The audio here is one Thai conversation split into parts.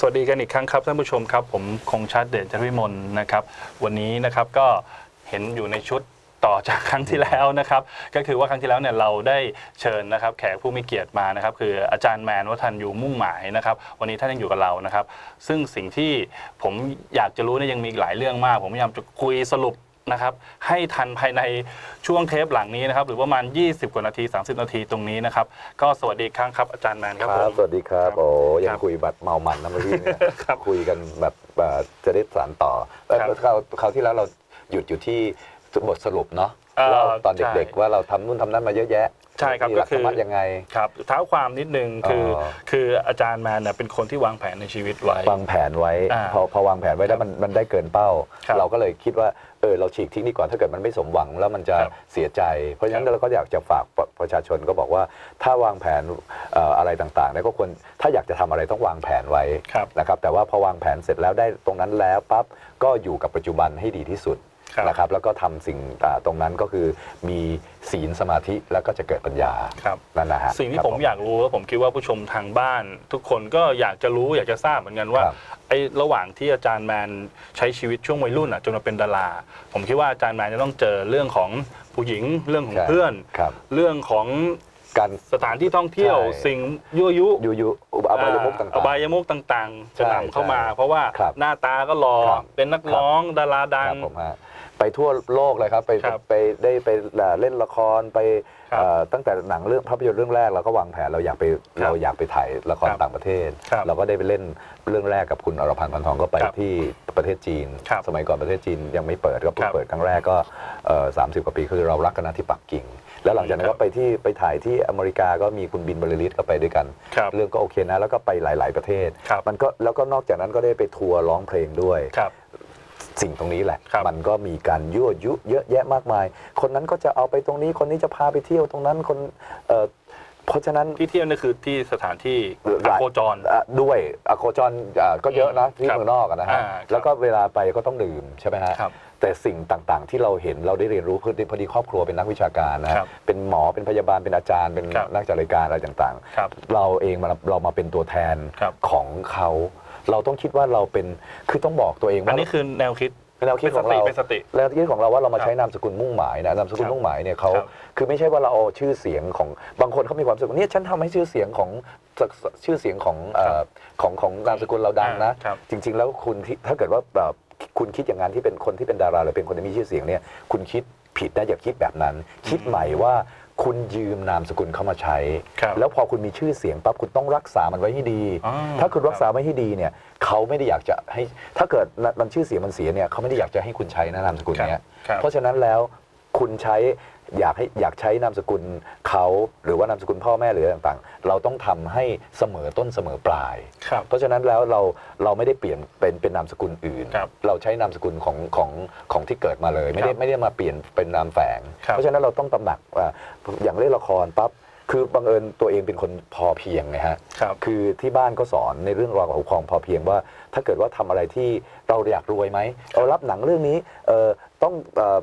สวัสดีกันอีกครั้งครับท่านผู้ชมครับ ผมคงชัดเดชจริมนนะครับ วันนี้นะครับก็เห็นอยู่ในชุดต่อจากครั้งที่แล้วนะครับ ก็คือว่าครั้งที่แล้วเนี่ยเราได้เชิญนะครับ แขกผู้มีเกียรติมานะครับ คืออาจารย์แมนวัฒนยูมุ่งหมายนะครับ วันนี้ท่านยังอยู่กับเรานะครับ ซึ่งสิ่งที่ผมอยากจะรู้เนี่ยยังมีอีกหลายเรื่องมาก ผมพยายามจะคุยสรุป นะครับให้ทันภายในช่วงเทปหลังนี้นะครับหรือประมาณ 20 กว่านาที 30 นาทีตรงนี้นะครับก็สวัสดีอีกครั้งครับอาจารย์แมนครับผม สวัสดีครับครับโอ้ยัคงรับคุยบัตรเมามันนะเมื่อกี้เนี่ยครับคุยกันแบบเอ่อจะได้สานต่อเอ้ยครับคราวคราวที่แล้วเราหยุดอยู่ที่บทสรุปเนาะเอ่อ เล่าตอนใช่เด็กๆ ว่าเราทำนู่นทำนั่นมาเยอะแยะใช่ครับมีหลัก็คือ ธรรมะยังไง ครับเท้าความนิดนึงคือออ คืออาจารย์แมนเนี่ยเป็นคนที่วางแผนในชีวิตไว้ วางแผนไว้ อ่าพอพอวางแผนไว้แล้วมันมันได้เกินเป้า ครับเราก็เลยคิดว่า เออเราฉีกทิ้งดีกว่าถ้าเกิดมันไม่สมหวังแล้วมันจะครับเสียใจ เพราะฉะนั้นครับเราก็อยากจะฝากประประชาชนก็บอกว่าถ้าวางแผนเอ่ออะไรต่างๆเนี่ยก็ควรถ้าอยากจะทำอะไรต้องวางแผนไว้ครับนะครับแต่ว่าพอวางแผนเสร็จแล้วได้ตรงนั้นแล้วปั๊บก็อยู่กับปัจจุบันให้ดีที่สุด ครับนะครับแล้วก็ทำสิ่งอ่าตรงนั้นก็คือมีศีลสมาธิแล้วก็จะเกิดปัญญาครับ นั่นนะฮะสิ่งที่ครับ ผมอยากรู้แล้วผมคิดว่าผู้ชมทางบ้าน ทุกคนก็อยากจะรู้อยากจะทราบเหมือนกันว่าครับ ไอ้ระหว่างที่อาจารย์แมนใช้ชีวิตช่วงวัยรุ่นอะจนมาเป็นดารา ผมคิดว่าอาจารย์แมนจะต้องเจอเรื่องของผู้หญิงเรื่องของใช่เพื่อน ครับเรื่องของการ สถานที่ท่องเที่ยว ใช่ สิ่งยั่วยุยุยุอบายมุกต่าง อบายมุกต่างๆ จะใช่นำเข้ามา ใช่เพราะว่าครับหน้าตาก็หล่อครับ เป็นนักร้องดาราๆดังครับผมฮะ ไปทั่วโลกเลยครับไปครับไปได้ไปเล่นละครไปครับเอ่อตั้งแต่หนังเรื่องภาพยนตร์เรื่องแรกเราก็วางแผนเราอยากไปครับเราอยากไปถ่ายละครครับต่างประเทศ ครับเราก็ได้ไปเล่นเรื่องแรกกับคุณอรพันธ์พันทองก็ไปครับที่ประเทศจีน ครับสมัยก่อนประเทศจีนยังไม่เปิดก็เพิ่คงรับเปิดครั้งแรกก็สามสิบกว่าปีคือเรารักกันนะที่ปักกิ่ง แล้วหลังจากนั้ครันบก็ไปที่ไปถ่ายที่อเมริกาก็มีคุณบินบริลิตก็ไปด้วยกัน ครับเรื่องก็โอเคนะแล้วก็ไปหลาย ๆประเทศ ครับมันก็แล้วก็นอกจากนั้นก็ได้ไปทัวร์ร้องเพลงด้วย ครับ สิ่งตรงนี้แหละครับมันก็มีการยั่วยุเยอะแยะมากมาย คนนั้นก็จะเอาไปตรงนี้ คนนี้จะพาไปเที่ยวตรงนั้น คนเอ่อเพราะฉะนั้นที่เที่ยวนี่คือที่สถานที่หลายโคจรอะด้วยอะโคจรอะก็เยอะนะที่ครับเมืองนอกอะนะฮะอ่าครับแล้วก็เวลาไปก็ต้องดื่มใช่ไหมฮะครับแต่สิ่งต่างๆ ที่เราเห็นเราได้เรียนรู้พอดีพอดีครอบครัวเป็นนักวิชาการนะฮะครับเป็นหมอเป็นพยาบาลเป็นอาจารย์เป็นครับนักจัดรายการอะไรต่างครับๆเราเองมาเรามาเป็นตัวแทนครับของเขา เราต้องคิดว่าเราเป็นคือต้องบอกตัวเองอัว่านนี้คือแนวคิด แนวคิดของเราเป็นสติแล้วคิดของเราว่าเรามาครับใช้นามสกุลมุ่งหมายนะนามสกุลครับมุ่งหมายเนี่ยเขาครับ คือไม่ใช่ว่าเราเอาชื่อเสียงของบางคนเขามีความรู้สึกว่าเนี่ยฉันทำให้ชื่อเสียงของชื่อเสียงของเอ่อของของนามสกุลเราดังนะครับ จริง ๆ แล้วคุณที่ถ้าเกิดว่าแบบคุณคิดอย่างนั้นที่เป็นคนที่เป็นดาราหรือเป็นคนที่มีชื่อเสียงเนี่ยคุณคิดผิดนะอย่าคิดแบบนั้น คิดใหม่ว่า คุณยืมนามสกุลเข้ามาใช้ ครับแล้วพอคุณมีชื่อเสียงปั๊บคุณต้องรักษามันไว้ให้ดี อ๋อถ้าคุณรักษาไว้ให้ดีเนี่ยเขาไม่ได้อยากจะให้ ถ้าเกิดมันชื่อเสียงมันเสียเนี่ยเขาไม่ได้อยากจะให้คุณใช้นะนามสกุลเนี้ยครับเพราะฉะนั้นแล้วคุณใช้ อยากให้อยากใช้นามสกุลเขาหรือว่านามสกุลพ่อแม่หรืออะไรต่างๆ เราต้องทำให้เสมอต้นเสมอปลาย ครับ เพราะฉะนั้นแล้วเราเราไม่ได้เปลี่ยนเป็นเป็นนามสกุลอื่น ครับเราใช้นามสกุลของของของที่เกิดมาเลย ไม่ได้ครับไม่ได้มาเปลี่ยนเป็นนามแฝง ครับเพราะฉะนั้นเราต้องตระหนักว่าอย่างเล่นละครปั๊บคือบังเอิญตัวเองเป็นคนพอเพียงไงฮะครับคือที่บ้านก็สอนในเรื่องราวของความพอเพียงว่า ถ้าเกิดว่าทำอะไรที่เราอยากรวยไหมเรารับหนังเรื่องนี้เอ่อ ต้องเอ่อ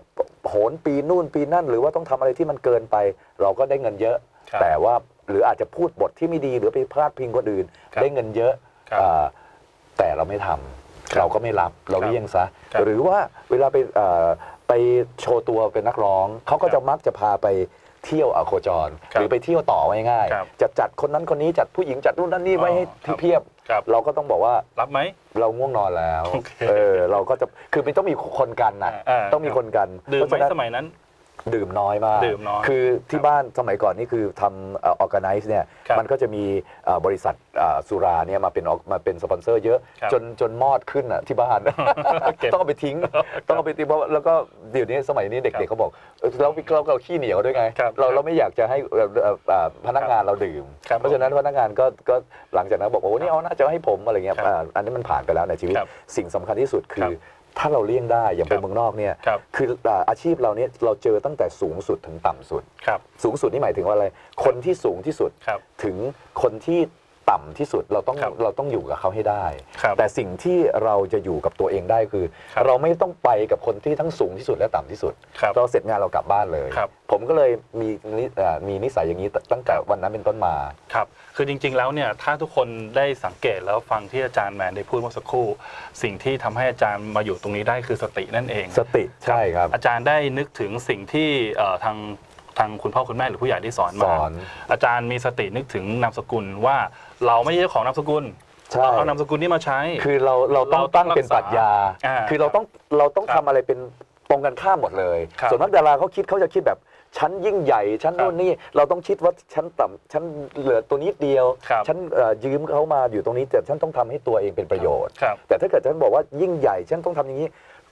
โหนปีนู่นปีนั่น หรือว่าต้องทำอะไรที่มันเกินไป เราก็ได้เงินเยอะ ครับแต่ว่าหรืออาจจะพูดบทที่ไม่ดีหรือไปพลาดพิงคนอื่น ครับได้เงินเยอะครับอ่าแต่เราไม่ทำครับเราก็ไม่รับเราครับเลี่ยงซะ ครับหรือว่าเวลาไปเอ่อไปโชว์ตัวเป็นนักร้องเขาก็ครับจะมักจะพาไป เที่ยวอโคจร ครับหรือไปเที่ยวต่อไว้ง่ายครับจะจัดคนนั้นคนนี้จัดผู้หญิงจัดนู่นนั่นนี่ไว้ให้อ๋อครับ เพียบ ครับ เราก็ต้องบอกว่ารับไหม เราง่วงนอนแล้วโอเคเออเราก็จะคือมันต้องมีคนกันนะอ่าต้องมีคนกันดื่มเพไหมราะฉะนั้นสมัยนั้น ดื่มน้อยมาก ดื่มน้อยคือที่บ้านสมัยก่อนนี่คือทำเออแกไนซ์เนี่ย ครับมันก็จะมีเอ่อบริษัทเอ่อสุราเนี่ยมาเป็น org- มาเป็นสปอนเซอร์เยอะ ครับจนจนมอดขึ้นอะที่บ้าน เก็บต้องเอาไปทิ้ง ต้องเอาไปทิ้งเพราะแล้วก็เดี๋ยวนี้สมัยนี้เด็กๆเขาบอกเออเราเราเราขี้เหนียวด้วยไง ครับเราเราไม่อยากจะให้เอ่อเอ่อเอ่อพนักงานเราดื่ม ครับเพราะฉะนั้นพนักงานก็ก็หลังจากนั้นบอกว่าโอ้นี่เอาน่าจะให้ผมอะไรเงี้ยครับอ่าอันนี้มันผ่านไปแล้วในชีวิต ครับสิ่งสำคัญที่สุดคืครัอบ ถ้าเราเลี่ยงได้อย่างไปครับเมืองนอกเนี่ยครับคืออ่าอาชีพเราเนี่ยเราเจอตั้งแต่สูงสุดถึงต่ำสุด ครับสูงสุดนี่หมายถึงว่าอะไร คนที่สูงที่สุดครับ ถึงคนที่ ต่ำที่สุดเราต้องครับเราต้องอยู่กับเขาให้ได้ ครับแต่สิ่งที่เราจะอยู่กับตัวเองได้คือ ครับเราไม่ต้องไปกับคนที่ทั้งสูงที่สุดและต่ำที่สุด ครับเราเสร็จงานเรากลับบ้านเลย ครับ ผมก็เลยมีนิเอ่อมีนิสัยอย่างนี้ตตั้งแต่วันนั้นเป็นต้นมา ครับ คือจริงๆ แล้วเนี่ย ถ้าทุกคนได้สังเกตแล้วฟังที่อาจารย์แมนได้พูดเมื่อสักครู่ สิ่งที่ทำให้อาจารย์มาอยู่ตรงนี้ได้คือสตินั่นเอง สติใช่ครับ อาจารย์ได้นึกถึงสิ่งที่เอ่อทางทางคุณพ่อคุณแม่หรือผู้ใหญ่ที่สอนสมาอนอาจารย์มีสตินึกถึงนามสกุลว่า เราไม่ใช่เจ้าของนามสกุลใช่ เราเอานามสกุลนี้มาใช้ คือเราเราต้องเราต้ตั้องงเป็นรักษาปรัชญา อ่าคือเราต้องเราต้องครับทำอะไรเป็นตรงกันข้ามหมดเลย ครับส่วนมากดาราเขาคิดเขาจะคิดแบบฉันยิ่งใหญ่ฉันครับนู่นนี่เราต้องคิดว่าฉันต่ำฉันเหลือตัวนิดเดียวครับฉันเอ่อยืมเขามาอยู่ตรงนี้แต่ฉันต้องทำให้ตัวเองเป็นประโยชน์ ครับ แต่ถ้าเกิดฉันบอกว่ายิ่งใหญ่ฉันต้องทำอย่างนี้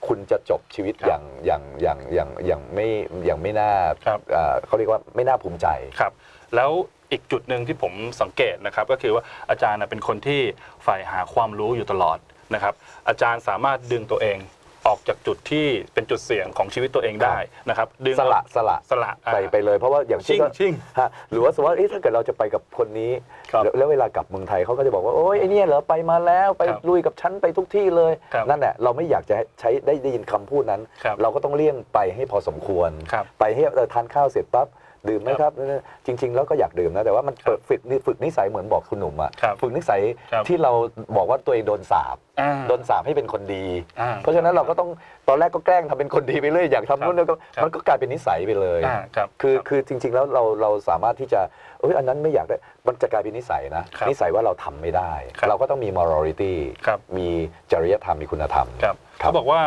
คุณจะจบชีวิตครับอย่างอย่างอย่างอย่างอย่างไม่อย่างไม่น่าครับ เอ่อเขาเรียกว่าไม่น่าภูมิใจ ครับ แล้ว อีกจุดหนึ่งที่ผมสังเกตนะครับก็คือว่าอาจารย์น่ะเป็นคนที่ใฝ่หาความรู้อยู่ตลอดนะครับอาจารย์สามารถดึงตัวเองออกจากจุดที่เป็นจุดเสี่ยงของชีวิตตัวเองได้นะครับดึงสละสละสละอ่าไปไปเลยเพราะว่าอย่างชิ่งว่าชิ่งฮะหรือว่าสมมติว่าเอ๊ะถ้าเกิดเราจะไปกับคนนี้ ครับแล้วแล้วเวลากลับเมืองไทยเขาก็จะบอกว่าโอ๊ยไอ้เนี่ยเหรอไปมาแล้วไปครับลุยกับฉันไปทุกที่เลย ครับนั่นแหละเราไม่อยากจะใช้ได้ได้ยินคำพูดนั้น ครับเราก็ต้องเลี่ยงไปให้พอสมควร ครับไปให้เออทานข้าวเสร็จปั๊บ ดื่มไหมคครัรับบจริง ๆ แล้วก็อยากดื่มนะ แต่ว่ามันครับฝึกฝึกนิสัยเหมือนบอกคุณหนุ่มอะครับฝึกนิสัยครับที่เราบอกว่าตัวเองโดนสาบอ่าโดนสาบให้เป็นคนดีอ่าเพราะฉะนั้นเราก็ต้องตอนแรกก็แกล้งทำเป็นคนดีไปเรื่อยอยากครับทำนู่นนี่ก็ครับมันก็กลายเป็นนิสัยไปเลยอ่าครับคือรับคือจริง ๆ แล้วเราเราสามารถที่จะเอ้ยอันนั้นไม่อยากได้มันจะกลายเป็นนิสัยนะครับนิสัยว่าเราทำไม่ได้ครับเราก็ต้องมี morality ครับมีจริยธรรมมีคุณธรรมครับครับเขาบอกว่า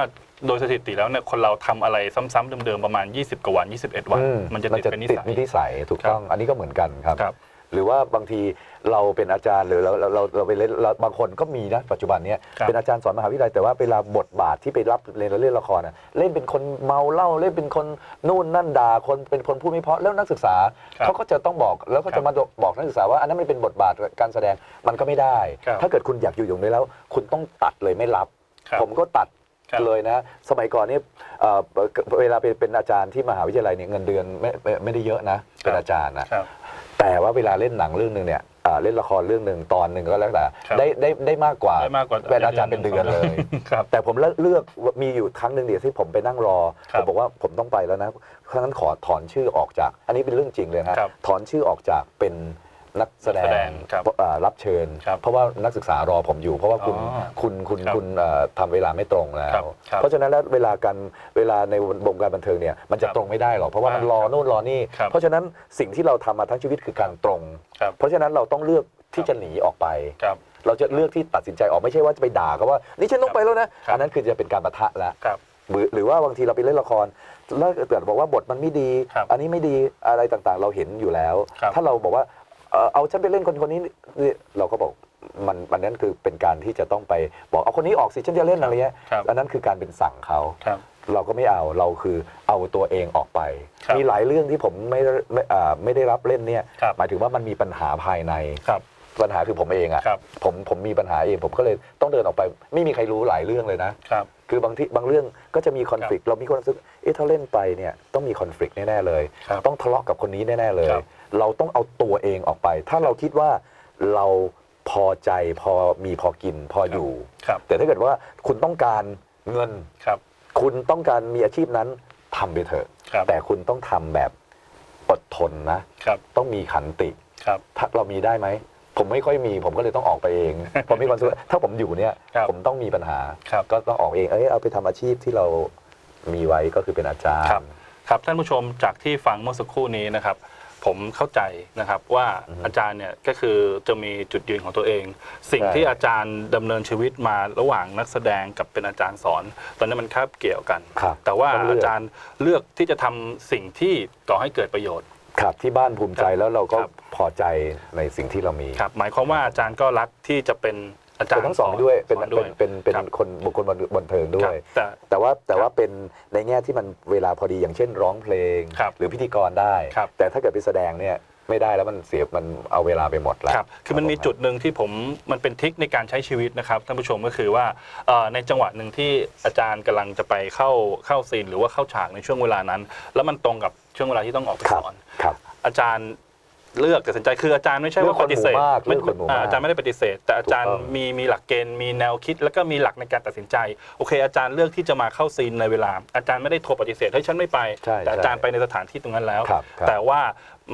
โดยสถิติแล้วเนี่ยคนเราทำอะไรซ้ำๆเดิมๆประมาณ 20 กว่าวัน 21 วัน อืมันจะติดเป็นนิสัย นิสัยถูกครับต้อง อันนี้ก็เหมือนกันครับ ครับ หรือว่าบางทีเราเป็นอาจารย์หรือเราเราเราเราไปเล่นเราบางคนก็มีนะปัจจุบันเนี้ยครับ เป็นอาจารย์สอนมหาวิทยาลัยแต่ว่าเวลาบทบาทที่ไปรับเล่นเล่นละครน่ะเล่นเป็นคนเมาเหล้าเล่นเป็นคนนู่นนั่นด่าคนเป็นคนพูดไม่เพราะแล้วนักศึกษาครับเขาก็จะต้องบอกแล้วก็ครัจะบมาบอกนักศึกษาว่าอันนั้นไม่เป็นบทบาทการแสดงมันก็ไม่ได้ ครับถ้าเกิดคุณอยากอยู่อย่างนี้แล้ว คุณต้องตัดเลยไม่รับ ครับ ผมก็ตัด ครับเลยนะ สมัยก่อนเนี่ยเอ่อเวลาเป็นเป็นอาจารย์ที่มหาวิทยาลัยเนี่ยเงินเดือนไม่ไม่ไม่ได้เยอะนะ เป็นอาจารย์นะ ครับ แต่ว่าเวลาเล่นหนังเรื่องหนึ่งเนี่ยอ่าเล่นละครเรื่องหนึ่งตอนหนึ่งก็แล้วแต่ครับได้ได้ได้มากกว่าได้มากกว่าเป็นอาจารย์เป็นเดือนเลย ครับ แต่ผมเลือกเลือกมีอยู่ครั้งหนึ่งเดียวที่ผมไปนั่งรอครัผบมบอกว่าผมต้องไปแล้วนะครั้งนั้นขอถอนชื่อออกจาก อันนี้เป็นเรื่องจริงเลยนะครับถอนชื่อออกจากเป็น นักแสดนักแสดงงครับอ่ารับเชิญ ครับเพราะว่านักศึกษารอผมอยู่ เพราะว่าคุณอ๋อคุณคุณครับคุณเอ่อทำเวลาไม่ตรงแล้ครับวครับเพราะฉะนั้นแล้วเวลาการเวลาในวงการบันเทิงเนี่ยมันจะครับตรงไม่ได้หรอกเพราะว่ามันรอครับนู่นรอนี่ ครับเพราะฉะนั้นสิ่งที่เราทำมาทั้งชีวิตคือการตรง ครับ เพราะฉะนั้นเราต้องเลือกที่จะหนีออกไป ครับ เราจะเลือกที่ตัดสินใจออกไม่ใช่ว่าจะไปด่าเขาว่านี่ฉันต้องไปแล้วนะครับ อันนั้นคือจะเป็นการปะทะแล้ว ครับ หรือหรือว่าบางทีเราไปเล่นละครแล้วเกิดบอกว่าบทมันไม่ดี ครับอันนี้ไม่ดีอะไรต่างๆ เราเห็นอยู่แล้ว ครับถ้าเราบอกว่า เอ่อเอาฉันไปเล่นคนคนนี้นี่เราก็บอกมันมันนั้นคือเป็นการที่จะต้องไปบอกเอาคนนี้ออกสิฉันจะเล่นอะไรเงี้ยครับ อันนั้นคือการเป็นสั่งเขา ครับ เราก็ไม่เอาเราคือเอาตัวเองออกไป ครับมีหลายเรื่องที่ผมไม่ได้ไม่อ่าไม่ได้รับเล่นเนี่ยครับ หมายถึงว่ามันมีปัญหาภายใน ครับ ปัญหาคือผมเองอะครับผมผมมีปัญหาเองผมก็เลยต้องเดินออกไป ไม่มีใครรู้หลายเรื่องเลยนะ ครับ คือบางที่บางเรื่องก็จะมีคอน flict เรามีความรู้สึกเอ๊ะถ้าเล่นไปเนี่ยต้องมีคอน flict แน่ๆเลย ครับต้องทะเลาะกับคนนี้แน่ๆเลย ครับ เราต้องเอาตัวเองออกไป ถ้าเราคิดว่าเราพอใจพอมีพอกินพออยู่ ครับ แต่ถ้าเกิดว่าคุณต้องการเงิน ครับ คุณต้องการมีอาชีพนั้นทำไปเถอะ ครับ แต่คุณต้องทำแบบอดทนนะ ครับ ต้องมีขันติ ครับ ถ้าเรามีได้ไหม ผมไม่ค่อยมีผมก็เลยต้องออกไปเอง ผมมีความรู้สึกว่าถ้าผมอยู่เนี่ย ครับผมต้องมีปัญหา ครับ ก็ต้องออกเองเอ้ยเอาไปทำอาชีพที่เรามีไว้ก็คือเป็นอาจารครับ ย์ ครับท่านผู้ชมจากที่ฟังเมื่อสักครู่นี้นะครับ ผมเข้าใจนะครับว่าอือฮึอาจารย์เนี่ยก็คือจะมีจุดยืนของตัวเอง สิ่งใช่ที่อาจารย์ดำเนินชีวิตมาระหว่างนักแสดงกับเป็นอาจารย์สอน ตอนนี้มันคาบเกี่ยวกัน ครับแต่ว่าต้องเลือก อาจารย์เลือกที่จะทำสิ่งที่ก่อให้เกิดประโยชน์ ครับที่บ้านภูมิใจแล้วเราก็ครับ พอใจในสิ่งที่เรามีครับหมายความว่าอาจารย์ก็รักที่จะเป็นอาจารเป็นย์ทั้งสองด้วย เป็นสอเป็นเป็นเป็นครับคนบุคคลบันเทิงด้ครัวบย แต่ แต่ว่าแต่ครับว่าเป็นในแง่ที่มันเวลาพอดีอย่างเช่นร้องเพลง ครับหรือพิธีกรได้ ครับแต่ถ้าเกิดไปแสดงเนี่ย ไม่ได้แล้วมันเสียมันเอาเวลาไปหมดแล้ว ครับ คือมันมีจุดหนึ่งที่ผมมันเป็นทริคในการใช้ชีวิตนะครับท่านผู้ชมก็คือว่าเอ่อในจังหวะหนึ่งที่อาจารย์กำลังจะไปเข้าเข้าซีนหรือว่าเข้าฉากในช่วงเวลานั้น แล้วมันตรงกับช่วงเวลาที่ต้องออกไปครัสบอน ครับ อาจารย์เลือกตัดสินใจคืออาจารย์ไม่ใช่ว่าเลือกคปนฏิเสธหมู่มากไม่เลือกคนหมู่มากอ่าอาจารย์ไม่ได้ปฏิเสธ แต่อาจารย์ถูกต้องมีมีหลักเกณฑ์มีแนวคิด แล้วก็มีหลักในการตัดสินใจโอเค อาจารย์เลือกที่จะมาเข้าซีนในเวลา อาจารย์ไม่ได้โทรปฏิเสธเฮ้ยฉันไม่ไป ใช่แต่อาจารย์ใช่ไปในสถานที่ตรงนั้นแล้ว ครับครับแต่ว่า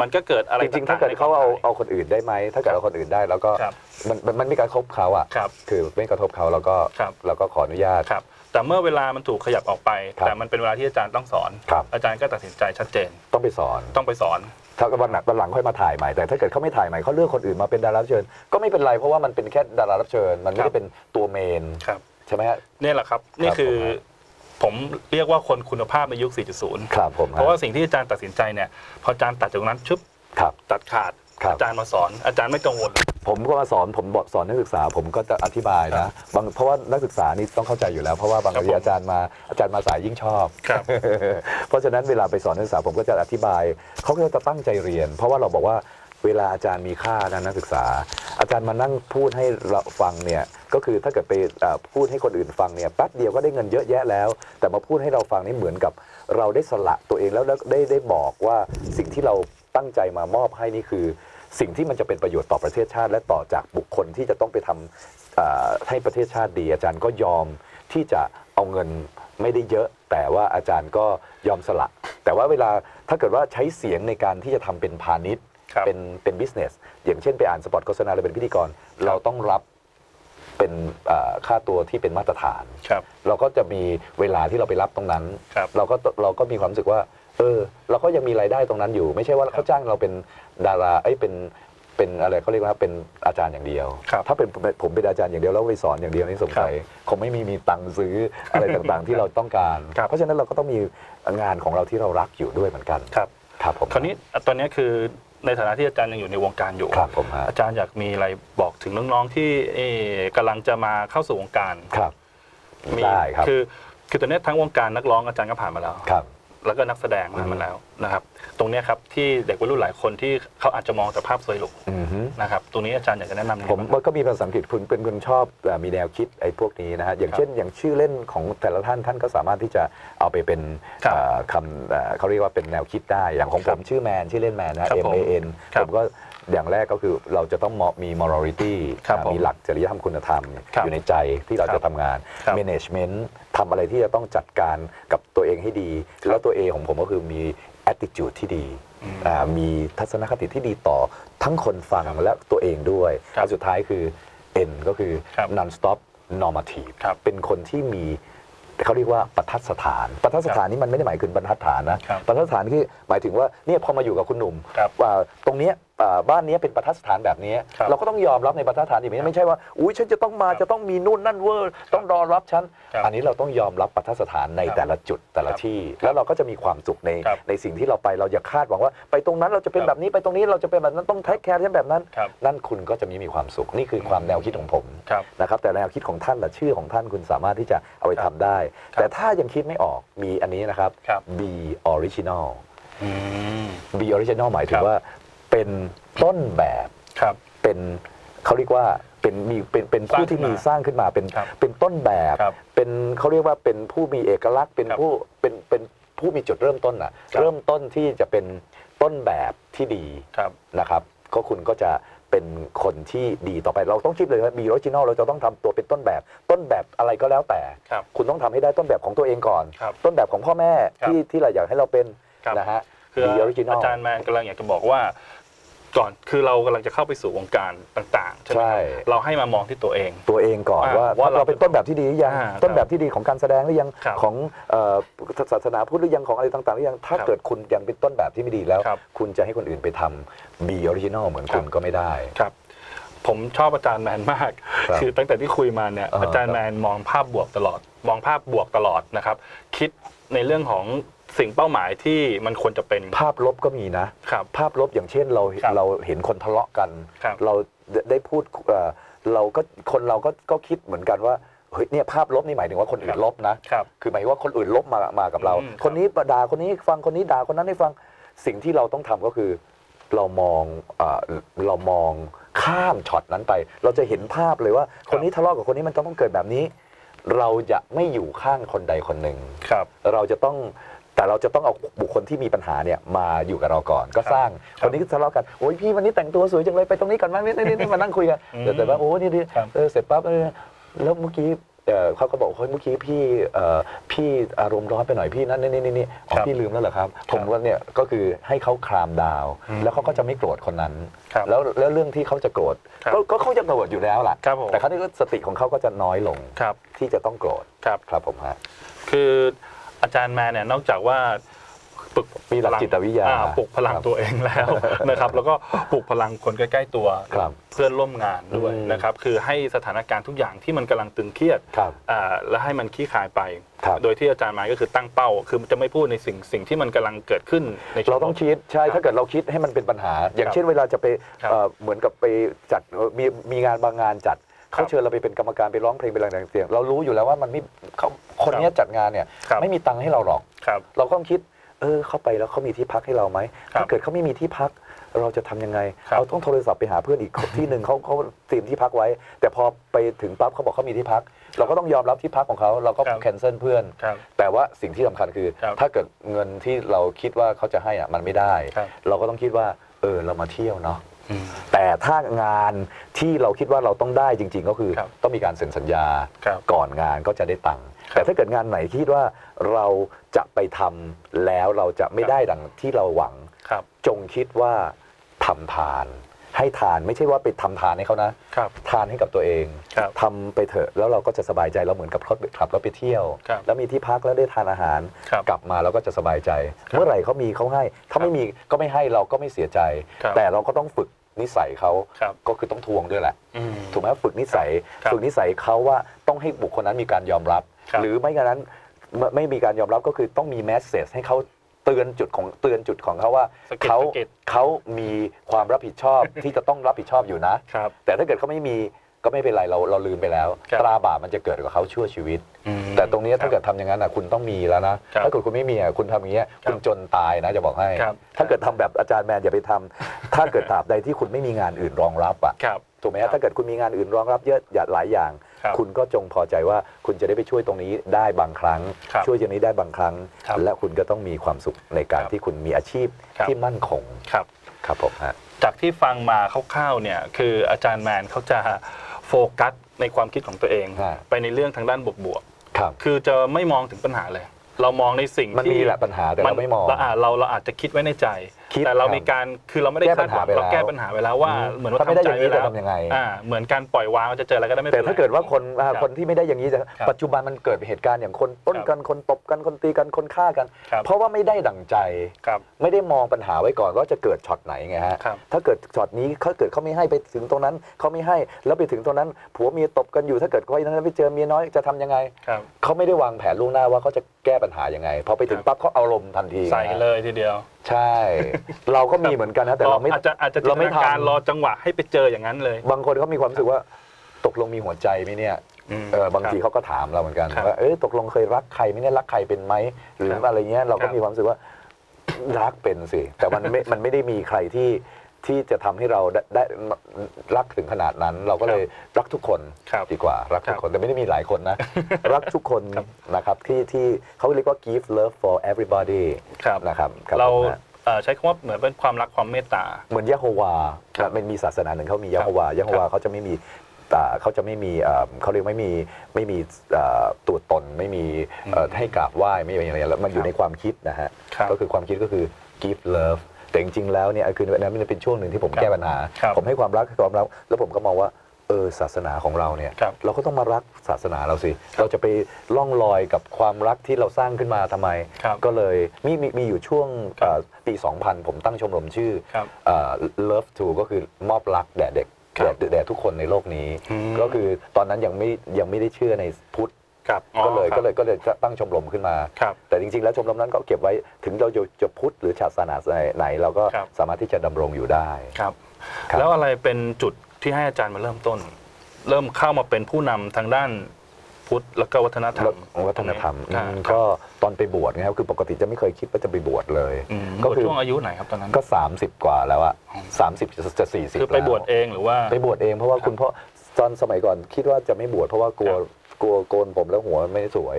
มันก็เกิดอะไรจริงๆ ถ้าเกิดต่งๆเขาเอาในควมหมยเอาคนอื่นได้ไหม ถ้าเกิดเอาคนอื่นได้ แล้วก็ครับมันมันมันไม่กระทบเขาอะครับคือไม่กระทบเขาเราก็ครับ เราก็ขออนุญาต ครับ แต่เมื่อเวลามันถูกขยับออกไป ครับแต่มันเป็นเวลาที่อาจารย์ต้องสอน ครับ อาจารย์ก็ตัดสินใจชัดเจน ต้องไปสอน ต้องไปสอน ถ้าวันหนักวันหลังค่อยมาถ่ายใหม่แต่ถ้าเกิดเขาไม่ถ่ายใหม่เขาเลือกคนอื่นมาเป็นดารารับเชิญ ก็ไม่เป็นไรเพราะว่ามันเป็นแค่ดารารับเชิญ มันไม่ครัได้บเป็นตัวเมนครับ ใช่ไหมฮะนี่แหละครับ นี่คือผม ผมเรียกว่าคนคุณภาพในยุค 4.0 ครับผมเพราะว่าสิ่งที่อาจารย์ตัดสินใจเนี่ยพออาจารย์ตัดจากตรงนั้นชึบครับตัดขาดครับอาจารย์มาสอนอาจารย์ไม่กังวล ผมก็มาสอนผมบอกสอนนักศึกษา ผมก็จะอธิบายครันะบบางเพราะว่านักศึกษานี่ต้องเข้าใจอยู่แล้ว เพราะว่าบางครับทีผมอาจารย์มาอาจารย์มาสายยิ่งชอบครับเพราะฉะนั้นเวลาไปสอนนักศึกษาผมก็จะอธิบายเขาก็จะตั้งใจเรียน เพราะว่าเราบอกว่าเวลาอาจารย์มีค่านะนักศึกษา อาจารย์มานั่งพูดให้เราฟังเนี่ย ก็คือถ้าเกิดไปเอ่อพูดให้คนอื่นฟังเนี่ยแป๊บเดียวก็ได้เงินเยอะแยะแล้ว แต่มาพูดให้เราฟังนี่เหมือนกับเราได้สละตัวเองแล้วแล้วได้ได้บอกว่าสิ่งที่เราตั้งใจมามอบให้นี่คือ สิ่งที่มันจะเป็นประโยชน์ต่อประเทศชาติ และต่อจากบุคคลที่จะต้องไปทำเอ่อให้ประเทศชาติดีอาจารย์ก็ยอมที่จะเอาเงินไม่ได้เยอะ แต่ว่าอาจารย์ก็ยอมสละ แต่ว่าเวลาถ้าเกิดว่าใช้เสียงในการที่จะทำเป็นพาณิชย์ครับเป็นเป็นบิสเนสอย่างเช่นไปอ่านสปอตโฆษณาหรือเป็นพิธีกร เราต้องรับ เป็นเอ่อค่าตัวที่เป็นมาตรฐานครับเราก็จะมีเวลาที่เราไปรับตรงนั้นครับเราก็เราก็มีความรู้สึกว่า เออ เราก็ยังมีรายได้ตรงนั้นอยู่ ไม่ใช่ว่าเขาจ้างเราเป็นดาราเอ้ยเป็นเป็นอะไรเขาเรียกว่าเป็นอาจารย์อย่างเดียวครับถ้าเป็นผมเป็นอาจารย์อย่างเดียวแล้วไปสอนอย่างเดียวนี่สงสัยคงไม่มีมีตังค์ซื้ออะไรต่างๆ ที่เราต้องการครับเพราะฉะนั้นเราก็ต้องมีงานของเราที่เรารักอยู่ด้วยเหมือนกัน ครับครับผมคราวนี้ตอนนี้คือ ในฐานะที่อาจารย์ยังอยู่ในวงการอยู่ ครับผมฮะอาจารย์อยากมีอะไรบอกถึงน้องๆที่เอ่อกำลังจะมาเข้าสู่วงการครับ มีได้ครับ คือคือตอนนี้ทั้งวงการนักร้องอาจารย์ก็ผ่านมาแล้ว ครับ แล้วก็นักแสดงผ่านมาแล้วนะครับตรงเนี้ยครับที่เด็กวัยรุ่นหลายคนที่เขาอาจจะมองแต่ภาพสวยหรูอือฮึนะครับตรงนี้อาจารย์อยากจะแนะนำยังไงผมบ้าง มันก็มีภาษาอังกฤษคุณเป็นคนชอบเอ่อมีแนวคิดไอ้พวกนี้นะฮะอย่างครับเช่นอย่างชื่อเล่นของแต่ละท่านท่านก็สามารถที่จะเอาไปเป็นครับเอ่อคำเอ่อเขาเรียกว่าเป็นแนวคิดได้อย่างของคผรับมชื่อแมนชื่อเล่นแมนนะ ครับ M ผม A N ครับ ผมก็ อย่างแรกก็คือเราจะต้องมี morality ครับผมมีหลักจริยธรรมคุณธรรม ครับอยู่ในใจที่เราครัจะบทำงาน ครับ management ทำอะไรที่จะต้องจัดการกับตัวเองให้ดี แล้วตัวเองของผมก็คือมี attitude ที่ดีอืมอ่ามีทัศนคติที่ดีต่อทั้งคนฟังและตัวเองด้วยครับอันสุดท้ายคือ N ก็คือ ครับ non stop normative ครับเป็นคนที่มีเขาเรียกว่าประทัดสถานประทัดสถานนี่มันไม่ได้หมายถึงบรรทัดฐานนะครับประทัดสถานที่หมายถึงว่าเนี่ยพอมาอยู่กับคุณหนุ่มครับว่าตรงเนี้ยอ่าบ้านเนี้ยเป็นประทัดสถานแบบเนี้ยครับเราก็ต้องยอมรับในประทัดสถานอย่างนี้ไม่ใช่ว่าอุ้ยฉันจะต้องมาครับจะต้องมีนู่นนั่นเวอร์ต้องรอรับฉันครับอันนี้เราต้องยอมรับประทัดสถานในครับแต่ละจุดแต่ละครับที่ แล้วเราก็จะมีความสุขในครับในสิ่งที่เราไปเราอย่าคาดหวังว่า ไปตรงนั้นเราจะเป็นครับแบบนี้ไปตรงนี้เราจะเป็นแบบนั้นต้องเทคแคร์ฉันแบบนั้น ครับ นั่นคุณก็จะมีมีความสุขนี่คือความแนวคิดของผม ครับ นะครับแต่แนวคิดของท่านและชื่อของท่านคุณสามารถที่จะเอาไปครัทำบได้ ครับแต่ถ้ายังคิดไม่ออกมีอันนี้นะครับ ครับ be original อืม be original หมายถึคงรับว่า เป็นต้นแบบครับ เป็นเขาเรียกว่าเป็นมีเป็นเป็นผู้ที่มีสร้างขึ้นมาสร้างขึ้นมาเป็นครับเป็นต้นแบบครับเป็นเขาเรียกว่าเป็นผู้มีเอกลักษณ์เป็นครับผู้เป็นเป็นผู้มีจุดเริ่มต้นอะครับเริ่มต้นที่จะเป็นต้นแบบที่ดีครับนะครับก็คุณก็จะเป็นคนที่ดีต่อไปเราต้องคิดเลยว่ามีออริจินอลเราจะต้องทำตัวเป็นต้นแบบ ต้นแบบอะไรก็แล้วแต่ครับคุณต้องทำให้ได้ต้นแบบของตัวเองก่อนครับต้นแบบของพ่อแม่ครับที่ที่เราอยากให้เราเป็นครับนะฮะคือมีออริจินอลอาจารย์แมนกำลังอยากจะบอกว่า ก่อนคือเรากำลังจะเข้าไปสู่วงการต่างๆใช่ไหมใช่ครับเราให้มามองที่ตัวเอง ตัวเองก่อนอ่าว่าว่าเราเราเป็นต้นแบบที่ดีหรือยังอ่าต้นแบบที่ดีของการแสดงหรือยังครับของเอ่อศาสนาพุทธหรือยังของอะไรต่างๆหรือยังถ้าครับเกิดคุณยังเป็นต้นแบบที่ไม่ดีแล้ว ครับคุณจะให้คนอื่นไปทำบีออริจินอลเหมือนคุณครับ ก็ไม่ได้ ครับ ผมชอบอาจารย์แมนมาก ครับคือตั้งแต่ที่คุยมาเนี่ยอ่าอาจารย์แมนมองภาพบวกตลอด มองภาพบวกตลอดนะครับ คิดในเรื่องของ สิ่งเป้าหมายที่มันควรจะเป็น ภาพลบก็มีนะครับ ภาพลบอย่างเช่นเราครับเราเห็นคนทะเลาะกัน ครับ เราได้ได้พูดเอ่อเราก็คนเราก็ก็คิดเหมือนกันว่าเฮ้ยเนี่ยภาพลบนี่หมายถึงว่าคนอื่ครันบลบนะ ครับ คือหมายถึงว่าคนอื่นลบมามากับเรา อืมครับคนนี้ด่าคนนี้ฟังคนนี้ด่าคนนั้นให้ฟังสิ่งที่เราต้องทำก็คือ เรามองเอ่อเรามองข้ามช็อตนั้นไป เราจะเห็นภาพเลยว่า คนนี้ทะเลาะกับคนนี้มันต้องเกิดแบบนี้ เราจะไม่อยู่ข้างคนใดคนหนึ่ง ครับ เราจะต้อง แต่เราจะต้องเอาบุคคลที่มีปัญหาเนี่ยมาอยู่กับเราก่อน ก็ครับสร้างครับคนนี้ทะเลาะกันโอ้ยพี่วันนี้แต่งตัวสวยจังเลยไปตรงนี้ก่อนไหมนี่นี่นี่มานั่งคุยกันอืมแต่แต่ว่าโอ้นี่ดิครับเออเสร็จปั๊บเออแล้วเมื่อกี้เอ่อเขาก็บอกเฮ้ยเมื่อกี้พี่เอ่อพี่อารมณ์ร้อนไปหน่อยพี่นั่นนี่นี่นี่อ๋อครับพี่ลืมแล้วเหรอครับครับ ผมว่าเนี่ยก็คือให้เขาคลามดาวน์อืมแล้วเขาก็จะไม่โกรธคนนั้นครับแล้วแล้วเรื่องที่เขาจะโกรธครับก็ก็เขาจะโกรธอยู่แล้วล่ะครับผมแต่ครั้นี้ก็สติของเขาก็จะน้อยลงครับที่จะต้องโกรธครับครับผมฮะคือ อาจารย์แมนเนี่ยนอกจากว่าปลุกมีหลักพงจิตวิทยาอ่ปลุกพลังครับตัวเองแล้วนะครับ แล้วก็ปลุกพลังคนใกล้ๆตัวครับเพื่อนร่วมงานด้วยอืมนะครับ คือให้สถานการณ์ทุกอย่างที่มันกำลังตึงเครียดครับอ่าและให้มันขี้คายไปครับโดยที่อาจารย์แมนก็คือตั้งเป้า คือจะไม่พูดในสิ่งสิ่งที่มันกำลังเกิดขึ้นในชมเราต้องคิดใช่ครับถ้าเกิดเราคิดให้มันเป็นปัญหา อย่างครับเช่นเวลาจะไปครับเอ่อเหมือนกับไปจัดเอ่อมีมีงานบางงานจัดครับเขาเชิญเราไปเป็นกรรมการไปร้องเพลงไปอะไรต่างๆเรารู้อยู่แล้วว่ามันไม่เขา คนเนี้ยจัดงานเนี่ยครับ ไม่มีตังค์ให้เราหรอก ครับ เราก็ต้องคิด เออ เขาไปแล้วเขามีที่พักให้เราไหม ครับถ้าเกิดเขาไม่มีที่พัก เราจะทำยังไง ครับเราต้องโทรศัพท์ไปหาเพื่อนอีก ที่หนึ่งเขาเขาเตรียมที่พักไว้ แต่พอไปถึงปั๊บเขาบอกเขามีที่พัก เราก็ต้องยอมรับที่พักของเขา เราก็ครับ แคนเซิลเพื่อน ครับ แต่ว่าสิ่งที่สำคัญคือ ครับถ้าเกิดเงินที่เราคิดว่าเขาจะให้อะมันไม่ได้ ครับ เราก็ต้องคิดว่า เออ เรามาเที่ยวเนาะอืม แต่ถ้างานที่เราคิดว่าเราต้องได้จริง ๆ ก็คือครับต้องมีการเซ็นสัญญาครับก่อนงานก็จะได้ตังค์ครับแต่ถ้าเกิดงานไหนคิดว่าเราจะไปทำแล้วเราจะไม่ครับ ได้ดังที่เราหวัง ครับ จงคิดว่าทำทาน ให้ทานไม่ใช่ว่าไปทำทานให้เขานะ ครับ ทานให้กับตัวเองครับทำไปเถอะแล้วเราก็จะสบายใจเราเหมือนกับขับขับรถไปเที่ยว ครับแล้วมีที่พักแล้วได้ทานอาหาร ครับกลับมาเราก็จะสบายใจ ครับเมื่อไหร่เขามีเขาให้ ถ้าไม่มีก็ไม่ให้เราก็ไม่เสียใจ ครับ แต่เราก็ต้องฝึกนิสัยเขาครับก็คือต้องทวงด้วยแหละ อืม ถูกไหมฝึกนิสัยครับฝึกนิสัยเขาว่าต้องให้บุคคลนั้นมีการยอมรับ ครับหรือไม่งั้นไม่ไม่มีการยอมรับก็คือต้องมีแมสเซจให้เขา เตือนจุดของเตือนจุดของเขาว่าสะกิดเขาสะกิด เขามีความรับผิดชอบ ที่จะต้องรับผิดชอบอยู่นะ ครับ แต่ถ้าเกิดเขาไม่มีก็ไม่เป็นไรเราเราลืมไปแล้ว ครับตราบาปมันจะเกิดกับเขาชั่วชีวิตอืมแต่ตรงเนี้ยถ้าคเกิบดทำอย่างนั้นนะคุณต้องมีแล้วนะครับถ้าเกิดคุณไม่มีอะคุณทำอย่างเงี้ยครับคุณจนตายนะจะบอกให้ ครับ ถ้าเกิดทำแบบอาจารย์แมนอย่าไปทำ ถ้าเกิดตราบใดที่คุณไม่มีงานอื่นรองรับอะครับ ถูกไหมครัฮะบ ถ้าเกิดคุณมีงานอื่นรองรับเยอะอย่าหลายอย่าง ครับคุณก็จงพอใจว่าคุณจะได้ไปช่วยตรงนี้ได้บางครั้ง ครับช่วยอย่างนี้ได้บางครั้ง ครับและคุณก็ต้องมีความสุขในการครับที่คุณมีอาชีพครับ ที่มั่นคงครับ ครับผมฮะ จากที่ฟังมาคร่าวๆเนี่ยคืออาจารย์แมนเขาจะโฟกัสในความคิดของตัวเองฮะไปในเรื่องทางด้านบวกครับ ๆคือจะไม่มองถึงปัญหาเลย เรามองในสิ่งมันที่มีแหละปัญหาแต่เราไม่มอง เราอาจเราเราอาจจะคิดไว้ในใจ คิดแต่เราครับมีการคือเราไม่ได้แก้ปัคาญดหหาวังไปเราแก้แล้วปัญหาไปแล้วว่าอืมเหมือนว่าถ้าไม่ได้ทำใจอย่างนี้ไว้แล้วจะทำยังไง อ่าเหมือนการปล่อยวางว่าจะเจออะไรก็ได้ไม่เป็แต่นไร ถ้าเกิดว่าคนอ่าครับคนที่ไม่ได้อย่างนี้จะครับปัจจุบันมันเกิดเหตุการณ์อย่างคนปล้นกันคนตบกันคนตีกันคนฆ่ากัน ครับ เพราะว่าไม่ได้ดั่งใจ ครับ ไม่ได้มองปัญหาไว้ก่อนว่าจะเกิดช็อตไหนไงฮะ ครับถ้าเกิดช็อตนี้เขาเกิดเขาไม่ให้ไปถึงตรงนั้นเขาไม่ให้แล้วไปถึงตรงนั้น ผัวเมียตบกันอยู่ถ้าเกิดเขานั้นไปเจอเมียน้อยจะทำยังไงครับ เขาไม่ได้วางแผนล่วงหน้าว่าเขาจะแก้ปัญหายังไงพอไปถึงครับปั๊บเขาเอารมณ์ทันทีใส่นะฮะเลยทีเดียวใช่ เราก็มีเหมือนกันนะแต่เราไม่อาจจะอาจจะจิเรานตไม่นาการทำรอจังหวะให้ไปเจออย่างนั้นเลย บางคนเขามีความรู้สึกว่าตกลงมีหัวใจไหมเนี่ยมเออบางทีครับเขาก็ถามเราเหมือนกันครับว่าเอ้ยตกลงเคยรักใครไหม่เนี่ยรักใครเป็นไหมหรือครับอะไรเงี้ยเราคก็รับมีความรู้สึกว่ารักเป็นสิแต่มันไม่มันไม่ได้มีใครที่ ที่จะทำให้เราได้ได้รักถึงขนาดนั้น เราก็เลยรักทุกคนครับดีกว่า รักทุกคนแต่ไม่ได้มีหลายคนนะ รักทุกคนครับนะครับที่ที่เขาเรียกว่า give love for everybody ครับนะครับคบเราผมนะเอ่อใช้คำว่าเหมือนเป็นความรักความเมตตา เหมือนยะโฮวาครับมันมีศาสนาหนึ่งเขามียะโฮวายะโฮวาเขาจะไม่มีอ่าเขาจะไม่มีเอ่อเขาเรียกไม่มีไม่มีเอ่อตัวตนไม่มีเอ่ออืมให้กราบไหว้ไม่มีอะไรแล้วมันอคยู่รับในความคิดนะฮะครับ ก็คือความคิดก็คือ give love แต่จริงๆแล้วเนี่ยคือนั้นมันเป็นช่วงหนึ่งที่ผมครับแก้ปัญหา ครับผมให้ความรักให้ความรักแล้วผมก็มองว่าเออศาสนาของเราเนี่ยครับเราก็ต้องมารักศาสนาเราสิครับเราจะไปล่องลอยกับความรักที่เราสร้างขึ้นมาทำไม ครับก็เลยมีมีมีอยู่ช่วงครับเอ่อปี 2000 ผมตั้งชมรมชื่อครับเอ่อ Love to ก็คือมอบรักแด่เด็กครับแด่แด่ทุกคนในโลกนี้ อืมก็คือตอนนั้นยังไม่ยังไม่ได้เชื่อในพุทธ ครับอ๋อก็เลยครับ ก็เลยก็เลยตั้งชมรมขึ้นมา ครับ แต่จริงๆ แล้วชมรมนั้นก็เก็บไว้ถึงเราจะจะพุทธหรือศาสนาไหนเราก็ครับ สามารถที่จะดำรงอยู่ได้ ครับ ครับ แล้วอะไรเป็นจุดที่ให้อาจารย์มาเริ่มต้น เริ่มเข้ามาเป็นผู้นำทางด้านพุทธแล้วก็วัฒนธรรแล้วมวัฒนธรรมอ่าอืมครับก็ตอนไปบวชนะครับคือปกติจะไม่เคยคิดว่าจะไปบวชเลย อืมก็บวชคือช่วงอายุไหนครับตอนนั้น ก็ 30 กว่าแล้วอะอ๋อสามสิบจะสี่สิบคือไปบวชเองหรือว่า ไปบวชเองเพราะว่าครับคุณพ่อตอนสมัยก่อนคิดว่าจะไม่บวชเพราะว่ากลัวครับ กลัวโกนผมแล้วหัวไม่สวย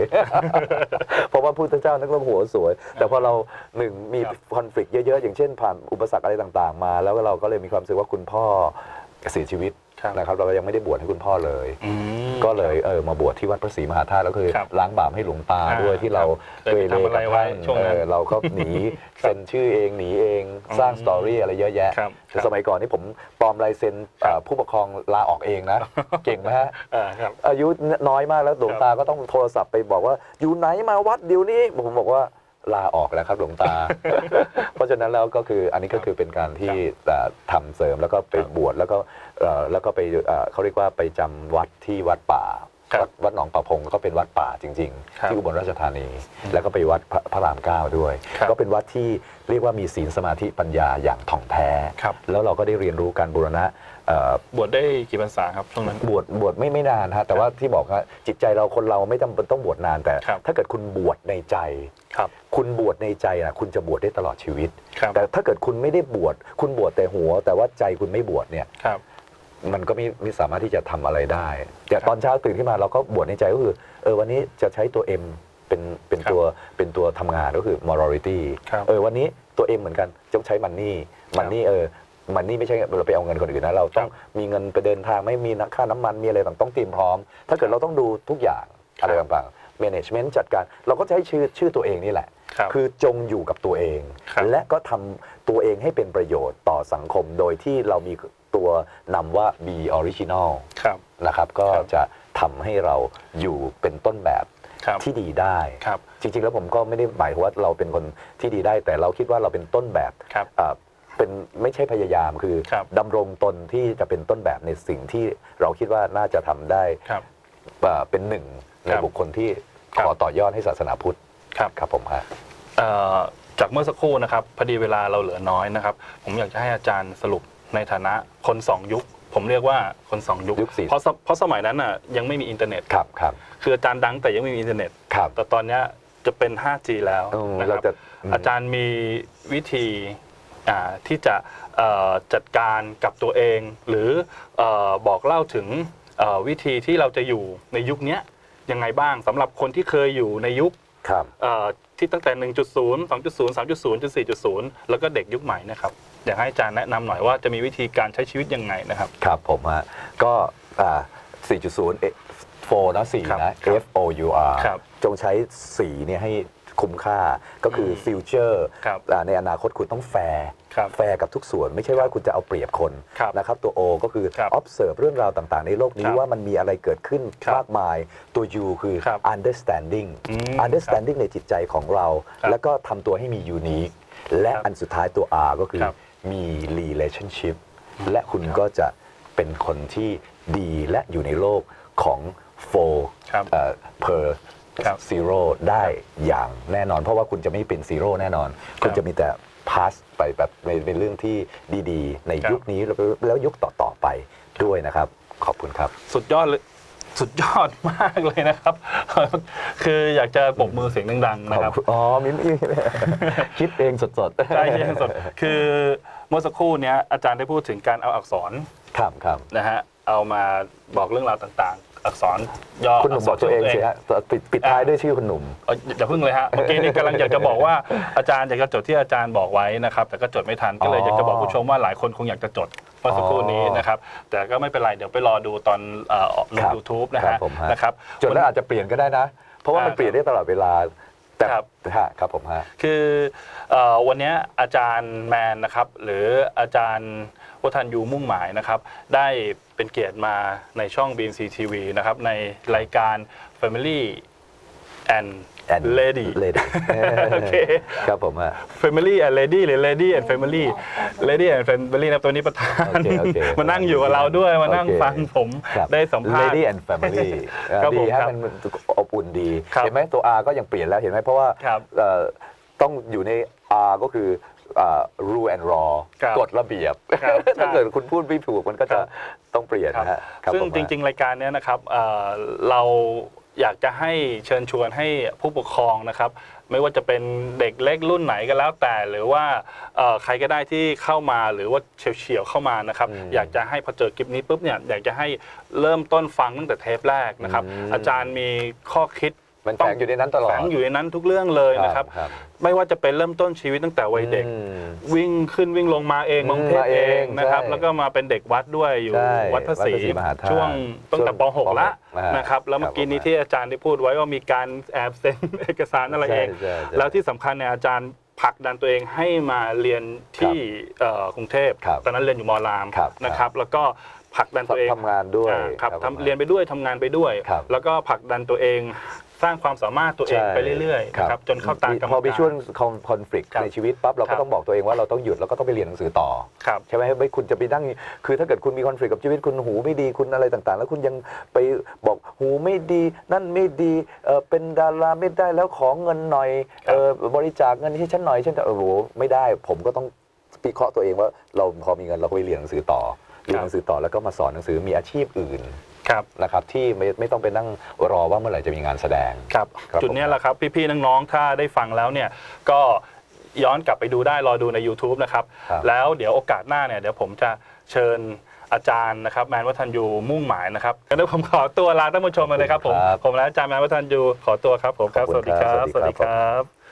เพราะว่าพุทธเจ้านึกว่าหัวสวย แต่พอเราหนึ่งมีครับคอนฟ lict เยอะๆ อย่างเช่นผ่านอุปสรรคอะไรต่างๆ มา แล้วเราก็เลยมีความรู้สึกว่าคุณพ่อเสียชีวิต ครับนะครับเราก็ยังไม่ได้บวชให้คุณพ่อเลย อืม ก็เลยเออมาบวชที่วัดพระศรีมหาธาตุแล้วคือครับล้างบาปให้หลวงตาอ่าด้วยที่เราครับเกเรเคยไปทำอะไรกับไว้ท่านช่วงนั้นเออเราก็หนีเซ็นชื่อเองหนีเองสร้างอืมสตอรี่อะไรเยอะแยะครับแต่สมัยก่อนนี่ผมปลอมลายเซ็นครับเอ่อผู้ปกครองลาออกเองนะ เก่งไหมฮะ อ่าครับ อายุน้อยมากแล้วหลวงตาก็ต้องโทรศัพท์ไปบอกว่า อยู่ไหนมาวัดเดี๋ยวนี้ผมบอกว่า ลาออกแล้วครับหลวงตา เพราะฉะนั้นแล้วก็คืออันนี้ก็คือเป็นการที่เอ่อทำเสริมแล้วก็ไปครับบวชแล้วก็เอ่อแล้วก็ไปเอ่อเขาเรียกว่าไปจำวัดที่วัดป่าครับวัดวัดหนองประพงก็เป็นวัดป่าจริงครับๆที่อุบลราชธานี แล้วก็ไปวัดพระพระรามเก้าด้วยครับก็เป็นวัดที่เรียกว่ามีศีลสมาธิปัญญาอย่างถ่องแท้ครับแล้วเราก็ได้เรียนรู้การบูรณะเอ่อ บวชได้กี่พรรษาครับช่วงนั้น บวชบวชไม่ไม่นานฮะแต่ว่าที่บอกว่าจิตใจเราคนเราไม่จำเป็นต้องบวชนานแต่ ครับถ้าเกิดคุณบวชในใจครับคุณบวชในใจนะคุณจะบวชได้ตลอดชีวิต ครับ แต่ถ้าเกิดคุณไม่ได้บวชคุณบวชแต่หัว แต่ว่าใจคุณไม่บวชเนี่ยครับ มันก็ไม่ไม่สามารถที่จะทำอะไรได้แต่ครับตอนเช้าตื่นขึ้นมาเราก็บวชในใจก็คือเออวันนี้จะใช้ตัว M เป็นเป็นครับตัวเป็นตัวทำงานก็คือ morality ครับ เออวันนี้ตัว M เหมือนกันจะใช้มันนี่มันนี่เออ มันนี่ไม่ใช่เราไปเอาเงินคนอื่นนะเราต้องมีเงินไปเดินทางไม่มีค่าน้ำมันมีอะไรต่างต้องเตรียมพร้อม ถ้าเกิดเราต้องดูทุกอย่างครับอะไรต่างๆ management จัดการเราก็ใช้ชื่อชื่อตัวเองนี่แหละครับคือจงอยู่กับตัวเองครับและก็ทำตัวเองให้เป็นประโยชน์ต่อสังคมโดยที่เรามีตัวนำว่า be original ครับนะครับก็ครับจะทำให้เราอยู่เป็นต้นแบบครับที่ดีได้ครับจริง ๆ แล้วผมก็ไม่ได้หมายความว่าเราเป็นคนที่ดีได้ แต่เราคิดว่าเราเป็นต้นแบบครับอ่า เป็นไม่ใช่พยายามคือครับดำรงตนที่จะเป็นต้นแบบในสิ่งที่เราคิดว่าน่าจะทำได้ครับอ่าเป็นหนึ่งในครับบุคคลที่ครัขบ อต่อยอดให้ศาสนาพุทธครับ ครับผมฮะ เอ่อจากเมื่อสักครู่นะครับพอดีเวลาเราเหลือน้อยนะครับ ผมอยากจะให้อาจารย์สรุปในฐานะคนสองยุค ผมเรียกว่าคนสองยุคยุคสี่ เพราะสเพราะสมัยนั้นอะยังไม่มีอินเทอร์เน็ตครับครับคืออาจารย์ดังแต่ยังไม่มีอินเทอร์เน็ต ครับ แต่ตอนเนี้ยจะเป็น 5G แล้วเออนะคเรารับจะอืมอาจารย์มีวิธีอ่า ที่จะเอ่อจัดการกับตัวเอง หรือเออบอกเล่าถึงเอ่อวิธีที่เราจะอยู่ในยุคเนี้ยยังไงบ้างสำหรับคนที่เคยอยู่ในยุคครับเอ่อที่ตั้งแต่ 1.0 2.0 3.0จน4.0 แล้วก็เด็กยุคใหม่นะครับอยากให้อาจารย์แนะนำหน่อยว่าจะมีวิธีการใช้ชีวิตยังไงนะครับ ครับผมฮะก็อ่า4.0เอ4นะครับ4นะครับ F O U R ครับจงใช้สีเนี่ยให้ คุ้มค่าก็คืออมฟิวเจอร์ครับในอนาคตคุณต้องแฟร์ครับแฟร์กับทุกส่วน ไม่ใช่ว่าคุณจะเอาเปรียบคนครับนะครับตัว O ก็คือครับ observe เรื่องราวต่างๆ ในโลกนี้ครับว่ามันมีอะไรเกิดขึ้นครับมากมายตัว U คือครับ understanding อืม understanding ในจิตใจของเราครับแล้วก็ทำตัวให้มี unique และครับอันสุดท้ายตัว R ก็คือครับมี relationship และคุณก็จะเป็นคนที่ดีและอยู่ในโลกของ four ครับเอ่อ per ครับ zero ได้อย่างแน่นอน เพราะว่าคุณจะไม่เป็น zero แน่นอน คุณจะมีแต่ pass ไปแบบเป็นเป็นเรื่องที่ดีๆ ในครับยุคนี้แล้วแล้วยุคต่อๆไปด้วยนะครับ ขอบคุณครับ สุดยอดเลยสุดยอดมากเลยนะครับ คืออยากจะปรบมือเสียงดังๆนะครับ อ๋อ มิมคิดเองสดๆใช่เยังสด คือเมื่อสักครู่เนี้ยอาจารย์ได้พูดถึงการเอาอักษร ครับครับนะฮะ เอามาบอกเรื่องราวต่างๆ อักษรย่อคุณหนุ่มบอกตัวเองชื่สิฮะปิดปิดท้ายด้วยชื่อคุณหนุ่มเอ่ออย่าเพิ่งเลยฮะเมื่อกี้นี่กำลังอยากจะบอกว่าอาจารย์อยากจะจดที่อาจารย์บอกไว้นะครับแต่ก็จดไม่ทันก็เลยอ๋ออยากจะบอกผู้ชมว่าหลายคนคงอยากจะจดเมื่อสักครู่นี้นะครับแต่ก็ไม่เป็นไรเดี๋ยวไปรอดูตอนเอ่อลงครับ YouTube นะครัฮะบผมฮะนะครับ จดแล้วอาจจะเปลี่ยนก็ได้นะ เพราะว่ามันอ่าเปลี่ยนได้ตลอดเวลา แต่ครับ ฮะครับผมฮะ คือเอ่อวันเนี้ยอาจารย์แมนนะครับหรืออาจารย์วัฒนยูมุ่งหมายนะครับ ได้ เป็นเกียรติมาในช่อง BMC TV นะครับ ในรายการ Family and and Lady lady โอเค ครับผมฮะ Family and Lady หรือ Lady and Family Lady and Family นะครับตัวนี้ประธานโอเคโอเคมานั่งอยู่กับเราด้วยมานั่งโอเคฟังผมครับได้สัมภาษณ์ lady and family เอ่อครับผมดีฮะครับมันอบอุ่นดีครับเห็นไหมตัว R ก็ยังเปลี่ยนแล้วเห็นไหมเพราะว่าครับเอ่อต้องอยู่ใน R ก็คือ อ่า rule and law ครับกฎระเบียบครับถ้าเกิดคุณพูดไม่ถูกมันก็จะครับต้องเปลี่ยนนะฮะคบซึ่งผมจฮะริง ๆ รายการเนี้ยนะครับเอ่อเราอยากจะให้เชิญชวนให้ผู้ปกครองนะครับ ไม่ว่าจะเป็นเด็กเล็กรุ่นไหนก็แล้วแต่ หรือว่าเอ่อใครก็ได้ที่เข้ามาหรือว่าเฉียวๆเข้ามานะครับอืมอยากจะให้พอเจอคลิปนี้ปุ๊บเนี่ยอยากจะให้เริ่มต้นฟังตั้งแต่เทปแรกนะครับอืมอาจารย์มีข้อคิด มันแฝงอยู่ในนั้นตลอด แฝงอยู่ในนั้นทุกเรื่องเลยนะครับ ครับไม่ว่าจะเป็นเริ่มต้นชีวิตตั้งแต่วัยเด็ก อืมวิ่งขึ้นวิ่งลงมาเองอืมกรุงเทพมาเอเองงนะครับ ใช่แล้วก็มาเป็นเด็กวัดด้วยอยู่ใช่วัดพระศรีวัดพระศรีมหาธาตุช่วงตั้งแต่ปช่วง .6 ละปหกนะครับ แล้วเมื่อกี้ครับนี้ที่อาจารย์ได้พูดไว้ว่ามีการแอบเซ็น เอกสารอะไรเอง ใช่ใช่ใช่ แล้วที่สำคัญเนี่ยอาจารย์ผลักดันตัวเองให้มาเรียนที่เอ่อกรุงเทพครับตอนนั้นเรียนอยู่มอรามครับนะครับ แล้วก็ผลักดันตัวเองทำงานด้วยอ่าครับครับทำเรียนไปด้วยทำงานไปด้วย ครับแล้วก็ผลักดันตัวเอง สร้างความสามารถตัวเองใช่ไปเรื่อยๆนะครับจนเข้าตากรรมพอมีการช่วงคอนฟ lict ครับในชีวิตปั๊บเราครัก็บต้องบอกตัวเองว่าเราต้องหยุดแล้วก็ต้องไปเรียนหนังสือต่อครับใช่ไหมไม่คุณจะไปนั่งคือถ้าเกิดคุณมีคอนฟ lict กับชีวิตคุณหูไม่ดีคุณอะไรต่างๆ แล้วคุณยังไปบอกหูไม่ดี นั่นไม่ดีเออเป็นดาราไม่ได้แล้วขอเงินหน่อยครับเออบริจาคเงินให้ฉันหน่อยฉันจะโอ้โหไม่ได้ ผมก็ต้องพิเคราะห์ตัวเองว่าเราพอมีเงินเราก็ไปเรียนหนังสือต่อเรียนหนังสือต่อแล้วก็มาสอนหนังสือมีอาชีพอื่น ครับนะครับที่ไม่ไม่ต้องไปนั่งรอว่าเมื่อไหร่จะมีงานแสดง ครับ ครับจุดเนี้ยแหละครับ พี่ๆน้องๆถ้าได้ฟังแล้วเนี่ยก็ย้อนกลับไปดูได้รอดูใน YouTube นะครับ ครับ แล้วเดี๋ยวโอกาสหน้าเนี่ยเดี๋ยวผมจะเชิญอาจารย์นะครับแมนวัฒนยูมุ่งหมายนะครับงั้นเดี๋ยวผมขอตัวลาท่านผู้ชมเลยนะครับผมครับผมและอาจารย์แมนวัฒนยูขอตัวครับผมครับขอบสคุวัณสดีครับครับ สวัสดีครับครับ